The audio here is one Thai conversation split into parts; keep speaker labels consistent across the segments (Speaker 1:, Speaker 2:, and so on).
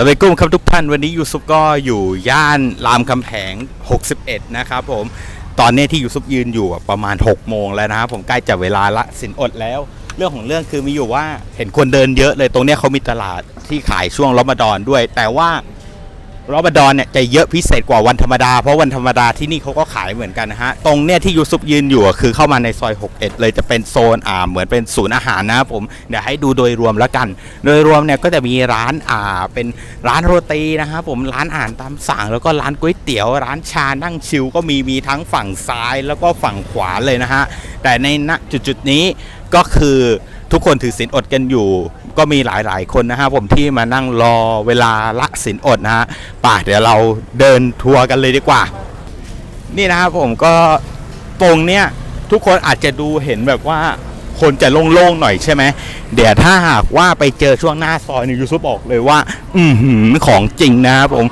Speaker 1: สวัสดีกุ้มครับทุกท่านวันนี้ยูซุปก็อยู่ย่านรามคำแหง 61 นะครับผมตอนนี้ที่ยูซุปยืนอยู่ประมาณ 6 โมงแล้วนะครับผมใกล้จะเวลาละสินอดแล้ว เรื่องของเรื่องคือมีอยู่ว่าเห็นคนเดินเยอะเลยตรงนี้เขามีตลาดที่ขายช่วงรอมฎอนด้วย แต่ว่า รอมฎอนเนี่ยจะเยอะพิเศษกว่าวันธรรมดา เพราะวันธรรมดาที่นี่เขาก็ขายเหมือนกันนะฮะ ตรงเนี้ยที่ยูซุปยืนอยู่คือเข้ามาในซอย 61 เลยจะเป็นโซนอ่าเหมือนเป็นศูนย์อาหารนะครับผม เดี๋ยวให้ดูโดยรวมแล้วกัน โดยรวมเนี่ยก็จะมีร้านอ่าเป็นร้านโรตีนะครับผมร้านอาหารตามสั่ง แล้วก็ร้านก๋วยเตี๋ยว ร้านชานั่งชิลก็มีมีทั้งฝั่งซ้ายแล้วก็ฝั่งขวาเลยนะฮะแต่ในณจุดๆนี้ก็คือทุกคนถือศีลอดกันอยู่ ก็มีหลายๆ คนนะฮะผมที่มานั่งรอเวลาละศีลอดนะฮะป่ะเดี๋ยวเราเดินทัวร์กันเลยดีกว่า นี่นะครับผมก็ตรงเนี้ยทุกคนอาจจะดูเห็นแบบว่าคนจะโล่งๆหน่อยใช่ไหมเดี๋ยวถ้าหากว่าไปเจอช่วงหน้าซอยในยูทูบบอกเลยว่า อือหือของจริงนะครับผม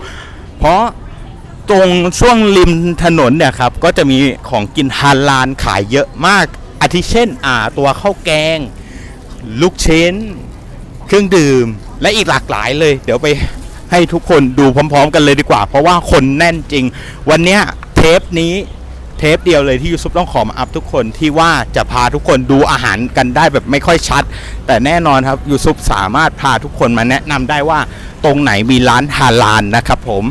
Speaker 1: เพราะตรงช่วงริมถนนเนี่ยครับ ก็จะมีของกินฮาลาลขายเยอะมากอาทิเช่น อ่า ตัวข้าวแกง ลูกชิ้น เครื่องดื่ม และอีกหลากหลายเลย เดี๋ยวไปให้ทุกคนดูพร้อม ๆ กันเลยดีกว่า เพราะว่าคนแน่นจริง วันนี้เทปนี้เทปเดียวเลยที่ยูซุปต้องขอมาอัพทุกคนที่ว่าจะพาทุกคนดูอาหารกันได้แบบไม่ค่อยชัด แต่แน่นอนครับยูซุปสามารถพาทุกคนมาแนะนำได้ว่าตรงไหนมีร้านฮาลาลนะครับผม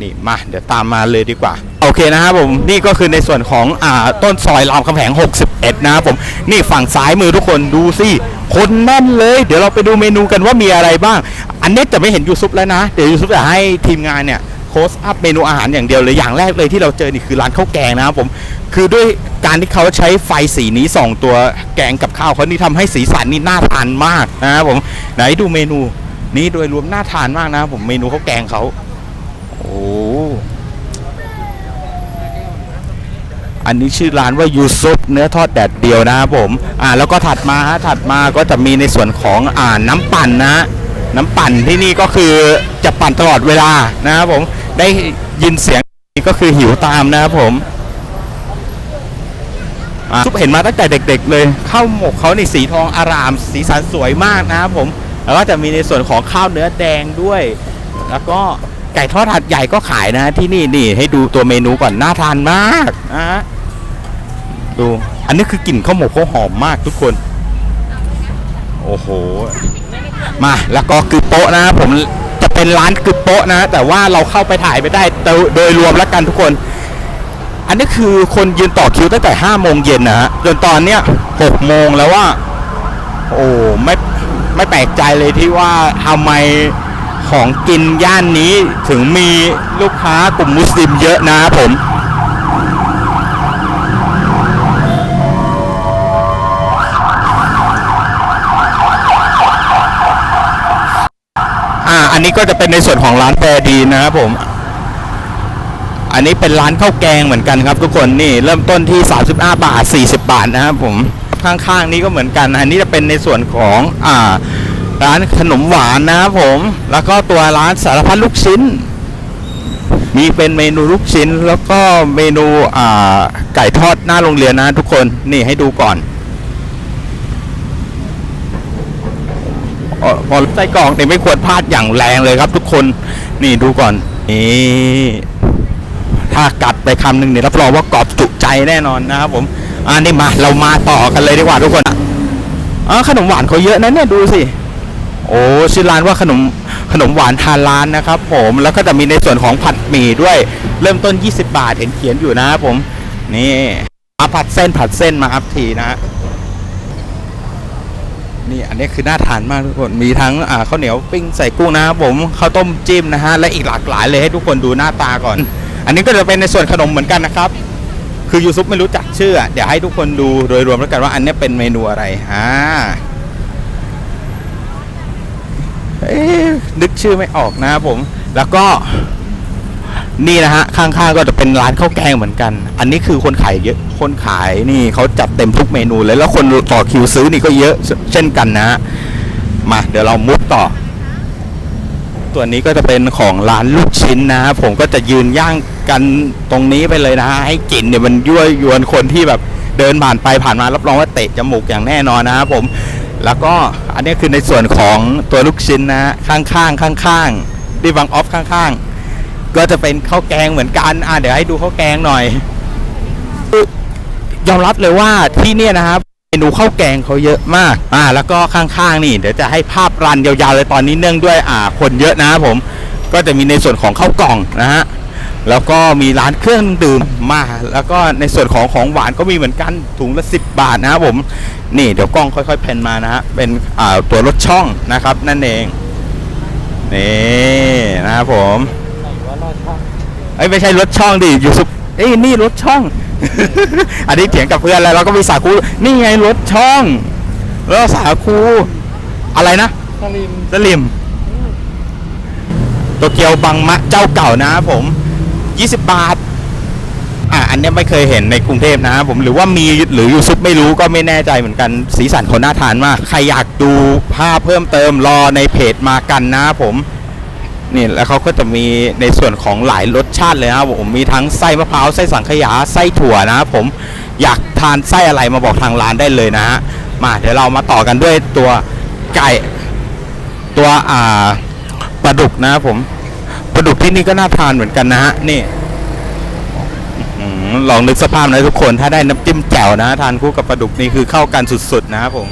Speaker 1: นี่มาเดี๋ยวตามมาเลยดีกว่า โอเคนะครับผมนี่ก็คือในส่วนของอ่าต้นซอยรามคำแหง61 นะครับผม นี่ฝั่งซ้ายมือทุกคนดูสิ คนแน่นเลย เดี๋ยวเราไปดูเมนูกันว่ามีอะไรบ้าง อันนี้จะไม่เห็นยูซุปแล้วนะ เดี๋ยวยูซุปจะให้ทีมงานเนี่ยโคสอัพเมนูอาหารอย่างเดียวเลยอย่างแรกเลยที่เราเจอนี่คือร้านข้าวแกงนะครับผมคือด้วยการที่เขาใช้ไฟสีนี้ส่องตัวแกงกับข้าวเขานี่ทำให้สีสันนี่น่าทานมากนะครับผมไหนดูเมนูนี่โดยรวมน่าทานมากนะผมเมนูข้าวแกงเขา โอ้ อันนี้ชื่อร้านว่ายูซุปเนื้อทอดแดดเดียวนะครับผมอ่าแล้วก็ถัดมาฮะถัดมาก็จะมีในส่วนของอ่าน้ำปั่นนะน้ำปั่นที่นี่ก็คือจะปั่นตลอดเวลานะครับผมได้ยินเสียงก็คือหิวตามนะครับผมอ่าซุปเห็นมาตั้งแต่เด็ก ๆ เลยข้าวหมกเขาในสีทองอาราม สีสันสวยมากนะครับผม แล้วก็จะมีในส่วนของข้าวเนื้อแดงด้วย แล้วก็ไก่ทอดหัดใหญ่ก็ขายนะที่นี่นี่ให้ดูตัวเมนูก่อนน่าทานมากนะฮะ ดู อันนี้คือกลิ่นข้าวหมกเขาหอมมากทุกคน โอ้โห มาแล้วก็คือโป๊ะนะ ผมจะเป็นร้านคือโป๊ะนะ แต่ว่าเราเข้าไปถ่ายไม่ได้โดยโดยรวมแล้วกันทุกคน อันนี้คือคนยืนต่อคิวตั้งแต่5โมงเย็นนะฮะจนตอนเนี้ย6โมงแล้วว่า โอ้ไม่ไม่แปลกใจเลยที่ว่าทำไมของกินย่านนี้ถึงมีลูกค้ากลุ่มมุสลิมเยอะนะครับผม อ่า อันนี้ก็จะเป็นในส่วนของร้านแปรดีนะครับผม อันนี้เป็นร้านข้าวแกงเหมือนกันครับ ทุกคนนี่เริ่มต้นที่ 35 บาท 40 บาทนะครับผมข้างๆนี้ก็เหมือนกัน อันนี้จะเป็นในส่วนของอ่าร้านขนมหวานนะครับผม แล้วก็ตัวร้านสารพัดลูกชิ้น มีเป็นเมนูลูกชิ้น แล้วก็เมนูอ่าไก่ทอดหน้าโรงเรียนนะทุกคน นี่ให้ดูก่อน อ๋อ พอไส้กรอกเนี่ยไม่ควรพลาดอย่างแรงเลยครับ ทุกคนนี่ดูก่อนนี่ถ้ากัดไปคำหนึ่งเนี่ยรับรองว่ากรอบจุใจแน่นอนนะครับผมอ่านี่มาเรามาต่อกันเลยดีกว่าทุกคนอ๋อขนมหวานเขาเยอะนะเนี่ยดูสิโอ้ชื่อร้านว่าขนมขนมหวานทานร้านนะครับผมแล้วก็จะมีในส่วนของผัดหมี่ด้วยเริ่มต้น 20 บาทเห็นเขียนอยู่นะครับผมนี่มาผัดเส้นผัดเส้นมาครับทีนะ นี่อันนี้คือน่าทานมากทุกคนมีทั้งข้าวเหนียวปิ้งใส่กุ้งนะครับผมข้าวต้มจิ้มนะฮะและอีกหลากหลายเลยให้ทุกคนดูหน้าตาก่อน อันนี้ก็จะเป็นในส่วนขนมเหมือนกันนะครับ คือยูซุปไม่รู้จักชื่อเดี๋ยวให้ทุกคนดูโดยรวมแล้วกันว่าอันนี้เป็นเมนูอะไรอ่าเอ๊ะนึกชื่อไม่ออกนะครับผม แล้วก็ นี่นะฮะข้างๆก็จะเป็นร้านข้าวแกงเหมือนกัน อันนี้คือคนขายเยอะคนขายนี่เขาจัดเต็มทุกเมนูเลยแล้วคนต่อคิวซื้อนี่ก็เยอะเช่นกันนะมาเดี๋ยวเรามุดต่อ ตัวนี้ก็จะเป็นของร้านลูกชิ้นนะฮะผมก็จะยืนย่างกันตรงนี้ไปเลยนะฮะให้กลิ่นเนี่ยมันยั่วยวนคนที่แบบเดินผ่านไปผ่านมารับรองว่าเตะจมูกอย่างแน่นอนนะครับผม แล้วก็อันนี้คือในส่วนของตัวลูกชิ้นนะฮะข้างๆข้างๆที่บางออฟข้างๆ ก็จะเป็นข้าวแกงเหมือนกันอะเดี๋ยวให้ดูข้าวแกงหน่อย ยอมรับเลยว่าที่เนี่ยนะครับเมนูข้าวแกงเขาเยอะมาก อ่า แล้วก็ข้างๆนี่เดี๋ยวจะให้ภาพรันยาวๆเลยตอนนี้เนื่องด้วยอ่า คนเยอะนะผม ก็จะมีในส่วนของข้าวกล่องนะฮะ แล้วก็มีร้านเครื่องดื่มมา แล้วก็ในส่วนของของหวานก็มีเหมือนกันถุงละ 10 บาทนะครับผม นี่เดี๋ยวกล้องค่อยๆเพนมานะฮะ เป็นอ่าตัวรถช่องนะครับนั่นเอง นี่นะครับผม เอ้ยไม่ใช่รถช่องดิอยู่สุเอ้ยนี่รถช่อง อันนี้เถียงกับเพื่อนแล้วเราก็มีสาคูนี่ไงรถช่องแล้วสาคูอะไรนะ
Speaker 2: สลิม
Speaker 1: สลิมโตเกียวบังมะเจ้าเก่านะครับผม 20 บาทอะอันเนี้ยไม่เคยเห็นในกรุงเทพนะครับผมหรือว่ามีหรือยูซุปไม่รู้ก็ไม่แน่ใจเหมือนกันสีสันเขาน่าทานมาก ใครอยากดูภาพเพิ่มเติมรอในเพจมากันนะครับผม นี่แล้วเขาก็จะมีในส่วนของหลายรสชาติเลยนะครับผมมีทั้งไส้มะพร้าวไส้สังขยาไส้ถั่วนะครับผมอยากทานไส้อะไรมาบอกทางร้านได้เลยนะฮะมาเดี๋ยวเรามาต่อกันด้วยตัวไก่ตัวอ่าปลาดุกนะครับผมปลาดุกที่นี่ก็น่าทานเหมือนกันนะฮะนี่ลองนึกสภาพนะทุกคนถ้าได้น้ำจิ้มแจ่วนะ ทานคู่กับปลาดุกนี่คือเข้ากันสุดๆนะครับผม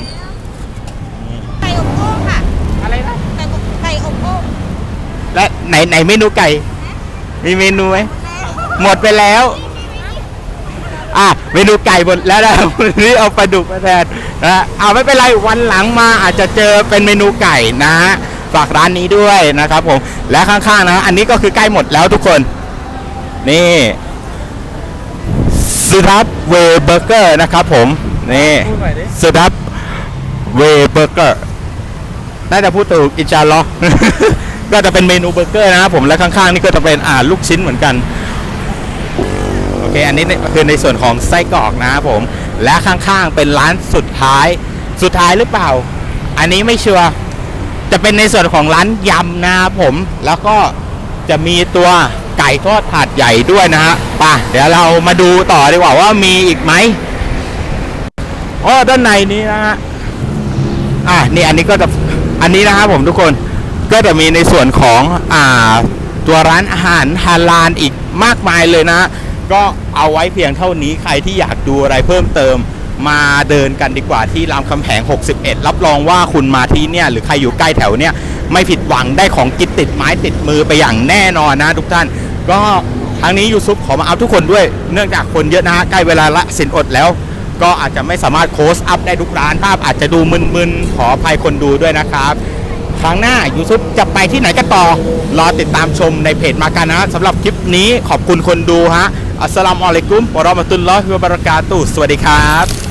Speaker 3: ไก่อบโอ่งค่ะ
Speaker 1: อะไรนะ
Speaker 3: ไก่อบไก่อบโอ่ง
Speaker 1: และไหนไหนเมนูไก่ มีเมนูไหมหมดไปแล้ว อะเมนูไก่หมดแล้วนะวันนี้เอาปลาดุกมาแทนนะฮะอ่าไม่เป็นไรวันหลังมาอาจจะเจอเป็นเมนูไก่นะฝากร้านนี้ด้วยนะครับผมและข้างๆนะอันนี้ก็คือใกล้หมดแล้วทุกคน นี่ซูดับเวเบอร์เกอร์นะครับผมนี่
Speaker 2: พูดหน่อยดิ
Speaker 1: ซูดับเวเบอร์เกอร์น่าจะพูดถูกอิจาร์ลอก ก็จะเป็นเมนูเบอร์เกอร์นะครับผมและข้างๆนี่ก็จะเป็นอ่าลูกชิ้นเหมือนกันโอเคอันนี้เนี่ยคือในส่วนของไส้กรอกนะครับผม และข้างๆเป็นร้านสุดท้ายสุดท้ายหรือเปล่า อันนี้ไม่เชัวร์จะเป็นในส่วนของร้านยำนะครับผม แล้วก็จะมีตัวไก่ทอดถาดใหญ่ด้วยนะฮะป่ะเดี๋ยวเรามาดูต่อดีกว่าว่ามีอีกไหมอ๋อด้านในนี้นะฮะอะนี่อันนี้ก็จะอันนี้นะครับผมทุกคน ก็จะมีในส่วนของอ่าตัวร้านอาหารฮาลาลอีกมากมายเลยนะ ก็เอาไว้เพียงเท่านี้ใครที่อยากดูอะไรเพิ่มเติมมาเดินกันดีกว่าที่รามคำแหง 61 รับรองว่าคุณมาที่เนี่ย หรือใครอยู่ใกล้แถวเนี่ย ไม่ผิดหวังได้ของกินติดไม้ติดมือไปอย่างแน่นอนนะทุกท่าน ก็ทางนี้ยูซุปขอมาเอาทุกคนด้วย เนื่องจากคนเยอะนะใกล้เวลาละสินอดแล้ว ก็อาจจะไม่สามารถโค้ชอัพได้ทุกร้านภาพอาจจะดูมึนๆขออภัยคนดูด้วยนะครับ รั้งหน้ายูซุปจะไปที่ไหนกันต่อ รอติดตามชมในเพจมากันนะสำหรับคลิปนี้ขอบคุณคนดูฮะอัสสลามุอะลัยกุมวะเราะมะตุลลอฮิวะบะเราะกาตุสวัสดีครับ